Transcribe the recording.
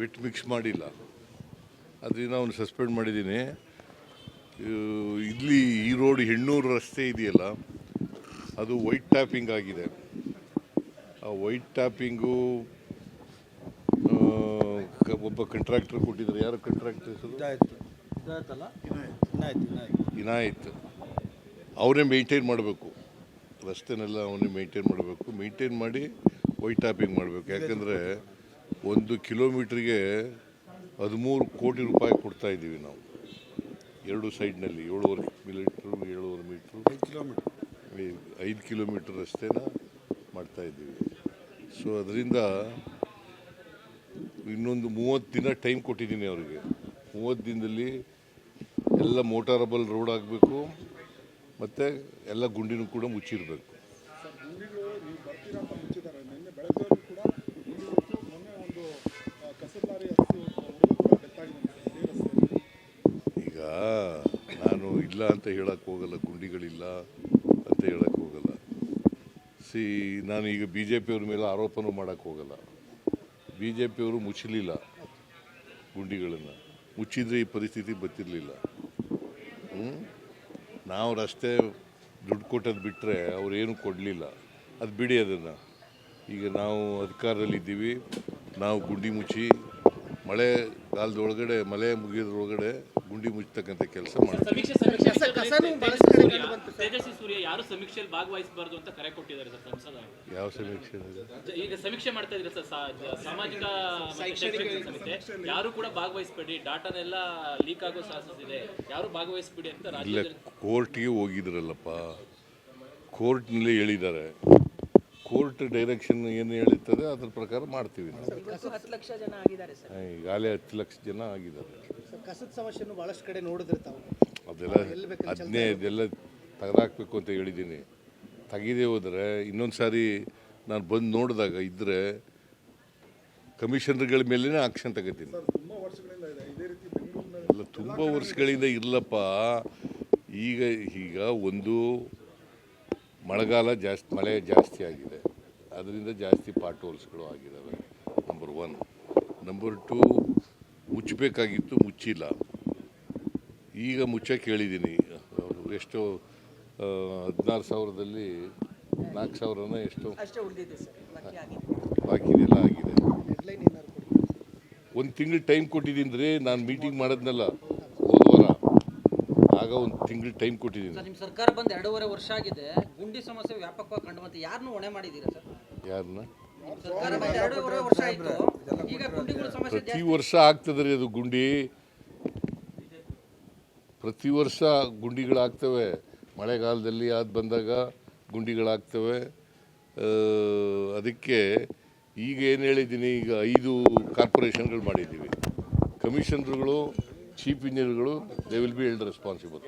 Vet mix ಮಾಡಿಲ್ಲ. ಅದರಿಂದ ಅವನು ಸಸ್ಪೆಂಡ್ ಮಾಡಿದ್ದೀನಿ. ಇಲ್ಲಿ ಈ ರೋಡ್ ಹೆಣ್ಣೂರು ರಸ್ತೆ ಇದೆಯಲ್ಲ ಅದು ವೈಟ್ ಟ್ಯಾಪಿಂಗ್ ಆಗಿದೆ. ಆ ವೈಟ್ ಟ್ಯಾಪಿಂಗು ಒಬ್ಬ ಕಂಟ್ರಾಕ್ಟರ್ ಕೊಟ್ಟಿದ್ದಾರೆ. ಯಾರು ಕಂಟ್ರಾಕ್ಟರ್ ಹೆಸರು? ಇನಾಯತ್ ಅವನೇ ಮೇಂಟೈನ್ ಮಾಡಬೇಕು. ರಸ್ತೆನೆಲ್ಲ ಅವನೇ ಮೇಂಟೈನ್ ಮಾಡಬೇಕು. ಮೇಂಟೈನ್ ಮಾಡಿ ವೈಟ್ ಟ್ಯಾಪಿಂಗ್ ಮಾಡಬೇಕು. ಯಾಕಂದರೆ ಒಂದು ಕಿಲೋಮೀಟ್ರಿಗೆ ಹದಿಮೂರು ಕೋಟಿ ರೂಪಾಯಿ ಕೊಡ್ತಾ ಇದ್ದೀವಿ ನಾವು. ಎರಡು ಸೈಡ್ನಲ್ಲಿ ಏಳುವರೆ ಮೀಟ್ರು ಏಳುವರೆ ಮೀಟ್ರ್. ಕಿಲೋಮೀಟ್ರ್. ಐದು ಕಿಲೋಮೀಟರ್ ರಸ್ತೆನ ಮಾಡ್ತಾ ಇದ್ದೀವಿ. ಸೊ ಅದರಿಂದ ಇನ್ನೊಂದು ಮೂವತ್ತು ದಿನ ಟೈಮ್ ಕೊಟ್ಟಿದ್ದೀನಿ ಅವರಿಗೆ. ಮೂವತ್ತು ದಿನದಲ್ಲಿ ಎಲ್ಲ ಮೋಟಾರಬಲ್ ರೋಡ್ ಆಗಬೇಕು ಮತ್ತು ಎಲ್ಲ ಗುಂಡಿನೂ ಕೂಡ ಮುಚ್ಚಿರಬೇಕು ಗುಂಡಿಗಳು ನೀವು ಬರ್ತೀರಾ ಅಂತ ಮುಚ್ಚಿದ್ದಾರೆ ನಿನ್ನೆ ಬೆಳಗ್ಗೆವರೆಗೂ ಕೂಡ ಗುಂಡಿ ಹೊತ್ತು ಮೊನ್ನೆ ಒಂದು ಆ, ಕಸದ ಲಾರಿ ಹತ್ತಿ ಹುಡುಗ ಕೂಡ ಡೆತ್ ಆಗಿದೆ ಇದೇ ರಸ್ತೆಯಲ್ಲಿ ಈಗ ನಾನು ಇಲ್ಲ ಅಂತ ಹೇಳಕ್ಕೆ ಹೋಗಲ್ಲ, ಗುಂಡಿಗಳಿಲ್ಲ ಅಂತ ಹೇಳಕ್ಕೆ ಹೋಗಲ್ಲ. ಸಿ, ನಾನು ಈಗ ಬಿ ಜೆ ಪಿಯವ್ರ ಮೇಲೆ ಆರೋಪನೂ ಮಾಡೋಕ್ಕೆ ಹೋಗಲ್ಲ. ಬಿ ಜೆ ಪಿಯವರು ಮುಚ್ಚಲಿಲ್ಲ ಗುಂಡಿಗಳನ್ನು. ಮುಚ್ಚಿದ್ರೆ ಈ ಪರಿಸ್ಥಿತಿ ಬರ್ತಿರ್ಲಿಲ್ಲ? ನಾವು ರಸ್ತೆ ದುಡ್ಡು ಕೊಟ್ಟದ್ದು ಬಿಟ್ಟರೆ ಅವರೇನು ಕೊಡಲಿಲ್ಲ. ಅದು ಬಿಡಿ ಅದನ್ನು. ಈಗ ನಾವು ಅಧಿಕಾರದಲ್ಲಿದ್ದೀವಿ. ನಾವು ಗುಂಡಿ ಮುಚ್ಚಿ ಮಳೆಗಾಲದೊಳಗಡೆ ಮಳೆ ಮುಗಿಯೋದ್ರೊಳಗಡೆ ಗುಂಡಿ ಮುಚ್ಚತಕ್ಕಂಥ ಕೆಲಸ ಮಾಡ್ತಾರೆ. ಸಮೀಕ್ಷೆ ಸಮೀಕ್ಷೆ. ತೇಜಸ್ವಿ ಸೂರ್ಯ ಯಾರು? ಸಮೀಕ್ಷೆಯಲ್ಲಿ ಭಾಗವಹಿಸಬಾರ್ದು ಅಂತ ಕರೆ ಕೊಟ್ಟಿದ್ದಾರೆ ಸರ್ ಸಂಸದ ಯಾವ ಸಮೀಕ್ಷೆ ಇದೆ ಈಗ ಸಮೀಕ್ಷೆ ಮಾಡ್ತಾ ಇದ್ರೆ ಸರ್? ಸಾ- ಸಾಮಾಜಿಕ ಸಮಿತಿ. ಯಾರು ಕೂಡ ಭಾಗವಹಿಸಬೇಡಿ. ಡಾಟಾನೆಲ್ಲ ಲೀಕ್ ಆಗೋ ಸಾಹಸ ಇದೆ. ಯಾರು ಭಾಗವಹಿಸಬೇಡಿ ಅಂತ ಇಲ್ಲ ಕೋರ್ಟ್ಗೆ ಹೋಗಿದ್ರಲ್ಲಪ್ಪ. ಕೋರ್ಟ್ನಲ್ಲಿ ಹೇಳಿದ್ದಾರೆ. ಕೋರ್ಟ್ ಡೈರೆಕ್ಷನ್ ಏನು ಹೇಳುತ್ತದೆ ಅದ್ರ ಪ್ರಕಾರ ಮಾಡ್ತೀವಿ ನಾವು. ಇವತ್ತು ಹತ್ತು ಲಕ್ಷ ಜನ ಆಗಿದ್ದಾರೆ ಸರ್. ಈಗಾಗಲೇ ಹತ್ತು ಲಕ್ಷ ಜನ ಆಗಿದ್ದಾರೆ. ಕಸದ ಸಮಸ್ಯೆನೂ ಬಹಳಷ್ಟು ಕಡೆ ನೋಡಿದ್ರೆ ತಾವು ಅದೆಲ್ಲ ಅದನ್ನೇ ಇದೆಲ್ಲ ತೆಗೆದಾಕ್ಬೇಕು ಅಂತ ಹೇಳಿದ್ದೀನಿ. ತೆಗೆದೇ ಹೋದರೆ ಇನ್ನೊಂದು ಸಾರಿ ನಾನು ಬಂದು ನೋಡಿದಾಗ ಇದ್ದರೆ ಕಮಿಷನರ್ಗಳ ಮೇಲೇ ಆಕ್ಷನ್ ತಗೋತೀನಿ. ಸರ್ ತುಂಬ ವರ್ಷಗಳಿಂದ ಇದೆ. ಇದೇ ರೀತಿ ಬೆಂಗಳೂರಿನಲ್ಲಿ ಅಲ್ಲ ತುಂಬ ವರ್ಷಗಳಿಂದ ಇರಲಪ್ಪ. ಈಗ ಈಗ ಒಂದು ಮಳೆಗಾಲ ಜಾಸ್ತಿ ಮಳೆ ಜಾಸ್ತಿ ಆಗಿದೆ. ಅದರಿಂದ ಜಾಸ್ತಿ ಪಾಟ್ ಹೋಲ್ಸ್ಗಳು ಆಗಿದ್ದಾವೆ ನಂಬರ್ ಒನ್ ನಂಬರ್ ಟು ಮುಚ್ಚಬೇಕಾಗಿತ್ತು ಮುಚ್ಚಿಲ್ಲ. ಈಗ ಮುಚ್ಚಕ್ಕೆ ಹೇಳಿದ್ದೀನಿ ಎಷ್ಟು ಹದಿನಾರು ಸಾವಿರದಲ್ಲಿ ನಾಲ್ಕು ಸಾವಿರನ ಎಷ್ಟು ಬಾಕಿದೆಲ್ಲ ಆಗಿದೆ. ಒಂದು ತಿಂಗಳು ಟೈಮ್ ಕೊಟ್ಟಿದ್ದೀನಿ ನಾನು ಮೀಟಿಂಗ್ ಮಾಡಿದ್ನಲ್ಲ ಹೋದ ವಾರ. ಆಗ ಒಂದು ತಿಂಗಳು ಟೈಮ್ ಕೊಟ್ಟಿದ್ದೀನಿ. ನಿಮ್ಮ ಸರ್ಕಾರ ಬಂದು ಎರಡೂವರೆ ವರ್ಷ ಆಗಿದೆ. ಗುಂಡಿ ಸಮಸ್ಯೆ ವ್ಯಾಪಕವಾಗಿ ಕಂಡು ಮತ್ತೆ ಯಾರನ್ನೂ ಹೊಣೆ ಮಾಡಿದ್ದೀರಾ ಸರ್? ಯಾರನ್ನ ನಿಮ್ಮ ಸರ್ಕಾರ ಬಂದು ಎರಡೂವರೆ ವರ್ಷ ಆಯಿತು. ಈಗ ಗುಂಡಿಗಳ ಸಮಸ್ಯೆ ಪ್ರತಿ ವರ್ಷ ಆಗ್ತದೆ ರೀ ಅದು ಗುಂಡಿ. ಪ್ರತಿ ವರ್ಷ ಗುಂಡಿಗಳಾಗ್ತವೆ. ಮಳೆಗಾಲದಲ್ಲಿ ಅದು ಬಂದಾಗ ಗುಂಡಿಗಳಾಗ್ತವೆ. ಅದಕ್ಕೆ ಈಗ ಏನು ಹೇಳಿದ್ದೀನಿ ಈಗ ಐದು ಕಾರ್ಪೊರೇಷನ್ಗಳು ಮಾಡಿದ್ದೀವಿ. ಕಮಿಷನರ್ಗಳು ಚೀಫ್ ಇಂಜಿನಿಯರ್ಗಳು they will be held responsible.